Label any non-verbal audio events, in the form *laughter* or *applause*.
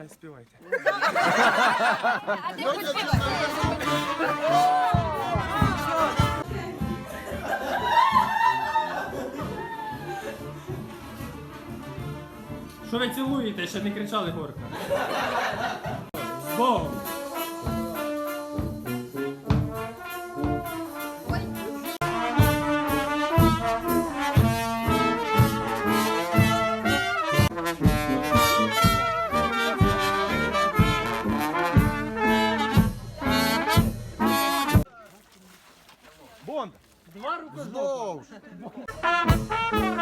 Давай, співайте. А ти хоч. Що ви цілуєте? Ще не кричали горка. З! Бондар. Два рукознов. Знову ж. *laughs*